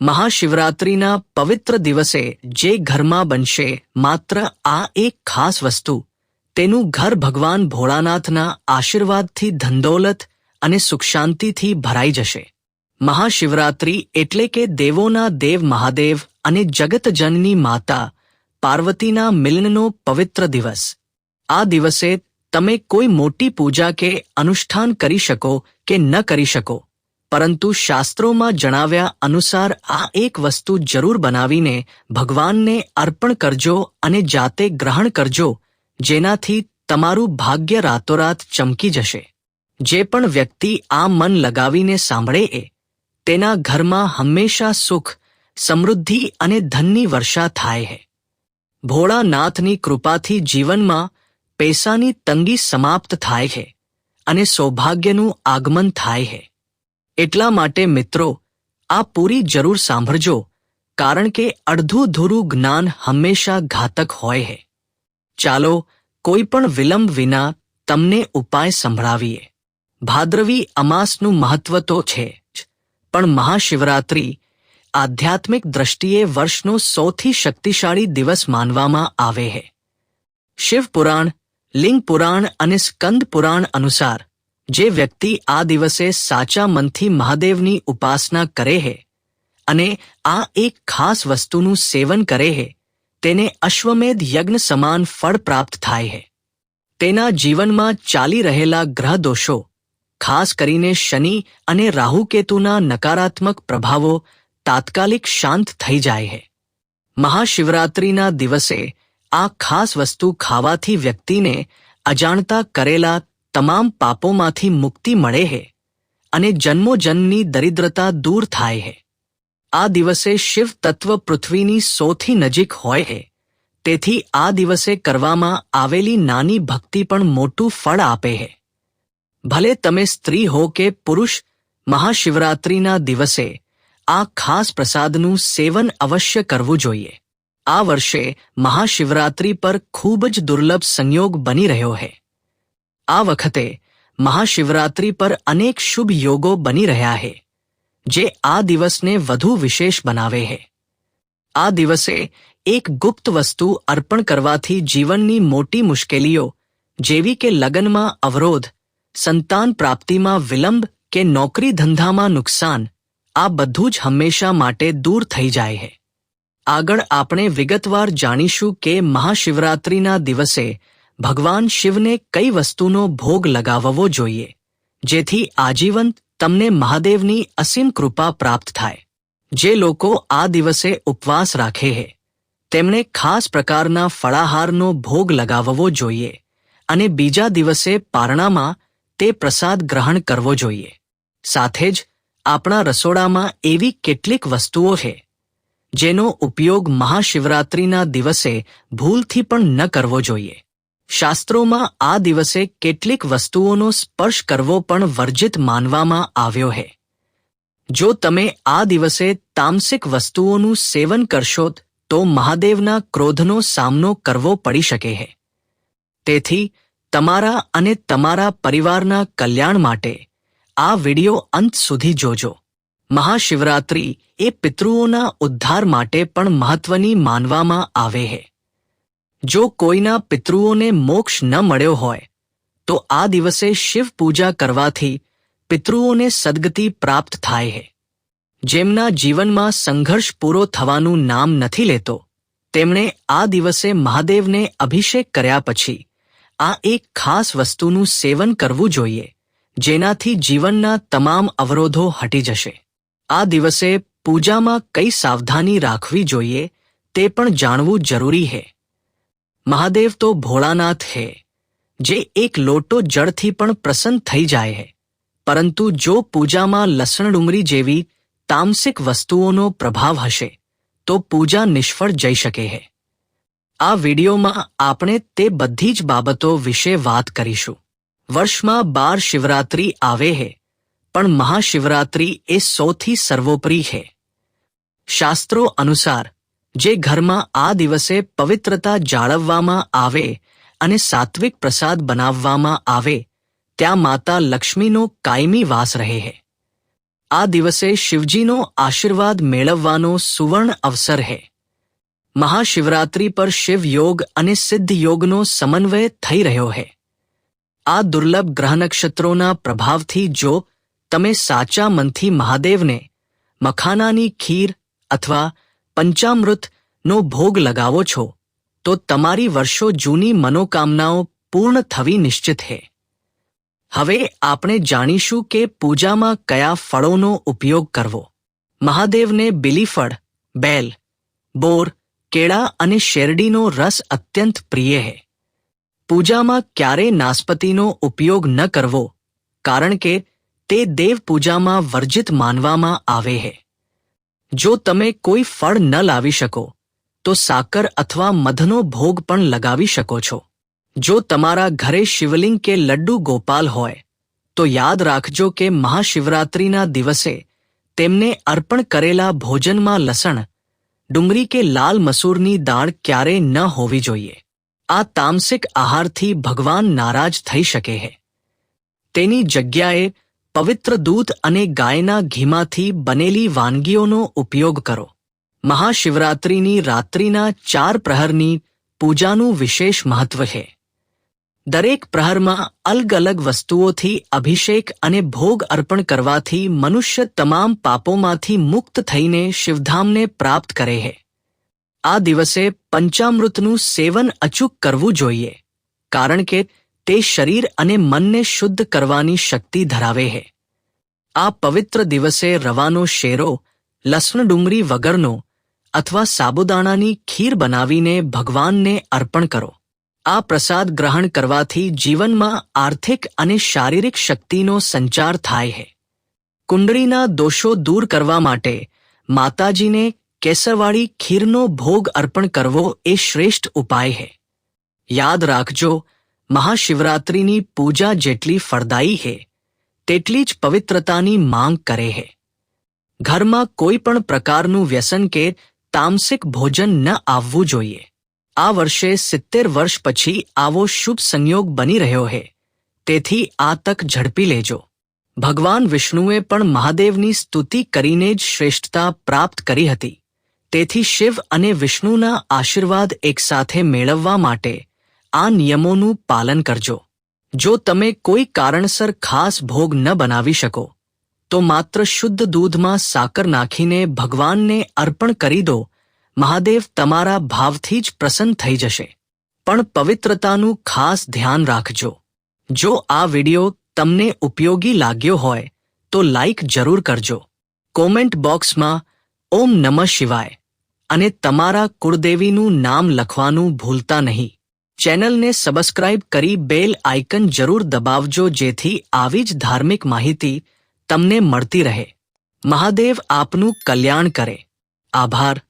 મહાશિવરાત્રિના પવિત્ર દિવસે જે ઘરમાં બનશે, માત્ર આ એક ખાસ વસ્તુ. તેનું ઘર ભગવાન ભોળાનાથના આશીર્વાદથી ધંદોલત અને સુખ શાંતિથી ભરાઈ જશે. મહાશિવરાત્રિ એટલે કે દેવોના દેવ મહાદેવ અને જગતજનની માતા, પાર્વતીના મિલનનો પવિત્ર દિવસ. આ દિવસે તમે કોઈ મોટી પૂજા કે અનુષ્ઠાન કરી શકો કે ન કરી શકો. પરંતુ શાસ્ત્રોમાં જણાવ્યા અનુસાર આ એક વસ્તુ જરૂર બનાવીને ભગવાનને અર્પણ કરજો અને જાતે ગ્રહણ કરજો, જેનાથી તમારું ભાગ્ય રાતોરાત ચમકી જશે. જે પણ વ્યક્તિ આ મન લગાવીને સાંભળે એ, તેના ઘરમાં હંમેશા સુખ, સમૃદ્ધિ અને ધનની વર્ષા થાય છે ભોળાનાથની કૃપાથી જીવનમાં પૈસાની તંગી સમાપ્ત થાય છે અને સૌભાગ્યનું આગમન થાય છે એટલા માટે મિત્રો, આ પૂરી જરૂર સાંભળજો, કારણ કે અડધું ધૂરું જ્ઞાન હંમેશા ઘાતક હોય છે ચાલો, કોઈ પણ વિલંબ વિના તમને ઉપાય સંભળાવીએ. ભાદ્રવી અમાસનું મહત્વ તો છે જ, પણ મહાશિવરાત્રિ આધ્યાત્મિક દ્રષ્ટિએ વર્ષનો સૌથી શક્તિશાળી દિવસ માનવામાં આવે છે શિવપુરાણ લિંગ પુરાણ અને સ્કંદ પુરાણ અનુસાર જે વ્યક્તિ આ દિવસે સાચા મનથી મહાદેવની ઉપાસના કરે છે અને આ એક ખાસ વસ્તુનું સેવન કરે છે તેને અશ્વમેધ યજ્ઞ સમાન ફળ પ્રાપ્ત થાય છે તેના જીવનમાં ચાલી રહેલા ગ્રહ દોષો ખાસ કરીને શનિ અને રાહુકેતુના નકારાત્મક પ્રભાવો તાત્કાલિક શાંત થઈ જાય છે મહાશિવરાત્રિના દિવસે આ ખાસ વસ્તુ ખાવાથી વ્યક્તિને અજાણતા કરેલા તમામ પાપોમાંથી મુક્તિ મળે છે અને જન્મોજન્મની દરિદ્રતા દૂર થાય છે આ દિવસે શિવ તત્વ પૃથ્વીની સૌથી નજીક હોય છે તેથી આ દિવસે કરવામાં આવેલી નાની ભક્તિ પણ મોટું ફળ આપે છે ભલે તમે સ્ત્રી હો કે પુરુષ, મહાશિવરાત્રિના દિવસે આ ખાસ પ્રસાદનું સેવન અવશ્ય કરવું જોઈએ. આ વર્ષે મહાશિવરાત્રિ પર ખૂબ જ દુર્લભ સંયોગ બની રહ્યો છે આ વખતે મહાશિવરાત્રિ પર અનેક શુભ યોગો બની રહ્યા છે જે આ દિવસને વધુ વિશેષ બનાવે છે આ દિવસે એક ગુપ્ત વસ્તુ અર્પણ કરવાથી જીવનની મોટી મુશ્કેલીઓ, જેવી કે લગ્નમાં અવરોધ, સંતાન પ્રાપ્તિમાં વિલંબ કે નોકરી ધંધામાં નુકસાન, આ બધું જ હંમેશા માટે દૂર થઈ જાય છે આગળ આપણે વિગતવાર જાણીશું કે મહાશિવરાત્રિના દિવસે ભગવાન શિવને કઈ વસ્તુનો ભોગ લગાવવો જોઈએ, જેથી આજીવન તમને મહાદેવની અસીમ કૃપા પ્રાપ્ત થાય. જે લોકો આ દિવસે ઉપવાસ રાખે છે તેમણે ખાસ પ્રકારના ફળાહારનો ભોગ લગાવવો જોઈએ અને બીજા દિવસે પારણામાં તે પ્રસાદ ગ્રહણ કરવો જોઈએ. સાથે જ આપણા રસોડામાં એવી કેટલીક વસ્તુઓ છે જેનો ઉપયોગ મહાશિવરાત્રિના દિવસે ભૂલથી પણ ન કરવો જોઈએ. શાસ્ત્રોમાં આ દિવસે કેટલીક વસ્તુઓનો સ્પર્શ કરવો પણ વર્જિત માનવામાં આવ્યો છે જો તમે આ દિવસે તામસિક વસ્તુઓનું સેવન કરશો તો મહાદેવના ક્રોધનો સામનો કરવો પડી શકે છે તેથી, તમારા અને તમારા પરિવારના કલ્યાણ માટે આ વિડિયો અંત સુધી જોજો. મહાશિવરાત્રિ એ પિતૃઓના ઉદ્ધાર માટે પણ મહત્વની માનવામાં આવે છે જો કોઈના પિતૃઓને મોક્ષ ન મળ્યો હોય, તો આ દિવસે શિવ પૂજા કરવાથી પિતૃઓને સદગતિ પ્રાપ્ત થાય છે જેમના જીવનમાં સંઘર્ષ પૂરો થવાનું નામ નથી લેતો, તેમણે આ દિવસે મહાદેવને અભિષેક કર્યા પછી આ એક ખાસ વસ્તુનું સેવન કરવું જોઈએ, જેનાથી જીવનના તમામ અવરોધો હટી જશે. આ દિવસે પૂજામાં કઈ સાવધાની રાખવી જોઈએ તે પણ જાણવું જરૂરી છે મહાદેવ તો ભોળાનાથ હે, જે એક લોટો જળથી પણ પ્રસન્ન થઈ જાય છે પરંતુ જો પૂજામાં લસણ ડુંગળી જેવી તામસિક વસ્તુઓનો પ્રભાવ હશે, તો પૂજા નિષ્ફળ જઈ શકે છે આ વિડિયોમાં આપણે તે બધી જ બાબતો વિશે વાત કરીશું. વર્ષમાં બાર શિવરાત્રિ આવે છે પણ મહાશિવરાત્રિ એ સૌથી સર્વોપરી છે શાસ્ત્રો અનુસાર જે ઘરમાં આ દિવસે પવિત્રતા જાળવવામાં આવે અને સાત્વિક પ્રસાદ બનાવવામાં આવે, ત્યાં માતા લક્ષ્મીનો કાયમી વાસ રહે છે આ દિવસે શિવજીનો આશીર્વાદ મેળવવાનો સુવર્ણ અવસર હે. મહાશિવરાત્રિ પર શિવ યોગ અને સિદ્ધ યોગનો સમન્વય થઈ રહ્યો હે. આ દુર્લભ ગ્રહ નક્ષત્રોના પ્રભાવથી જો તમે સાચા મનથી મહાદેવને મખાનાની ખીર અથવા પંચામૃતનો ભોગ લગાવો છો, તો તમારી વર્ષો જૂની મનોકામનાઓ પૂર્ણ થવી નિશ્ચિત છે હવે આપણે જાણીશું કે પૂજામાં કયા ફળોનો ઉપયોગ કરવો. મહાદેવને બિલીફળ, બેલ, બોર, કેળા અને શેરડીનો રસ અત્યંત પ્રિય છે પૂજામાં ક્યારે નાસ્પતિનો ઉપયોગ ન કરવો, કારણ કે તે દેવ પૂજામાં વર્જિત માનવામાં આવે છે જો તમે કોઈ ફળ ન લાવી શકો, તો સાકર અથવા મધનો ભોગ પણ લગાવી શકો છો. જો તમારા ઘરે શિવલિંગ કે લડ્ડુ ગોપાલ હોય, તો યાદ રાખજો કે મહાશિવરાત્રિના દિવસે તેમને અર્પણ કરેલા ભોજનમાં લસણ, ડુંગળી કે લાલ મસૂરની દાળ ક્યારે ન હોવી જોઈએ. આ તામસિક આહારથી ભગવાન નારાજ થઈ શકે છે તેની જગ્યાએ પવિત્ર દૂધ અને ગાયના ઘીમાંથી બનેલી વાનગીઓનો ઉપયોગ કરો. મહાશિવરાત્રિની રાત્રિના ચાર પ્રહરની પૂજાનું વિશેષ મહત્વ છે. દરેક પ્રહરમાં અલગ અલગ વસ્તુઓથી અભિષેક અને ભોગ અર્પણ કરવાથી મનુષ્ય તમામ પાપોમાંથી મુક્ત થઈને શિવધામને પ્રાપ્ત કરે છે. આ દિવસે પંચામૃતનું સેવન અચૂક કરવું જોઈએ. કારણ કે તે શરીર અને મનને શુદ્ધ કરવાની શક્તિ ધરાવે છે આ પવિત્ર દિવસે રવાનો શેરો, લસણ ડુંગળી વગરનો અથવા સાબુદાણાની ખીર બનાવીને ભગવાનને અર્પણ કરો. આ પ્રસાદ ગ્રહણ કરવાથી જીવનમાં આર્થિક અને શારીરિક શક્તિનો સંચાર થાય છે કુંડળીના દોષો દૂર કરવા માટે માતાજીને કેસરવાળી ખીરનો ભોગ અર્પણ કરવો એ શ્રેષ્ઠ ઉપાય છે યાદ રાખજો મહાશિવરાત્રિની પૂજા જેટલી ફળદાયી છે તેટલી જ પવિત્રતાની માંગ કરે છે ઘરમાં કોઈ પણ પ્રકારનું વ્યસન કે તામસિક ભોજન ન આવવું જોઈએ. આ વર્ષે સિત્તેર વર્ષ પછી આવો શુભ સંયોગ બની રહ્યો છે તેથી આ તક ઝડપી લેજો. ભગવાન વિષ્ણુએ પણ મહાદેવની સ્તુતિ કરીને જ શ્રેષ્ઠતા પ્રાપ્ત કરી હતી. તેથી શિવ અને વિષ્ણુના આશીર્વાદ એકસાથે મેળવવા માટે આ નિયમોનું પાલન કરજો. જો તમે કોઈ કારણસર ખાસ ભોગ ન બનાવી શકો, તો માત્ર શુદ્ધ દૂધમાં સાકર નાખીને ભગવાનને અર્પણ કરી દો. મહાદેવ તમારા ભાવથી જ પ્રસન્ન થઈ જશે. પણ પવિત્રતાનું ખાસ ધ્યાન રાખજો. જો આ વિડિયો તમને ઉપયોગી લાગ્યો હોય, તો લાઈક જરૂર કરજો. કોમેન્ટ બોક્સમાં, ઓમ નમઃ શિવાય અને તમારા કુળદેવીનું નામ લખવાનું ભૂલતા નહીં. ચેનલને સબસ્ક્રાઇબ કરી બેલ આઇકન જરૂર દબાવજો જેથી આવી જ ધાર્મિક માહિતી તમને મળતી રહે. મહાદેવ આપનું કલ્યાણ કરે. આભાર.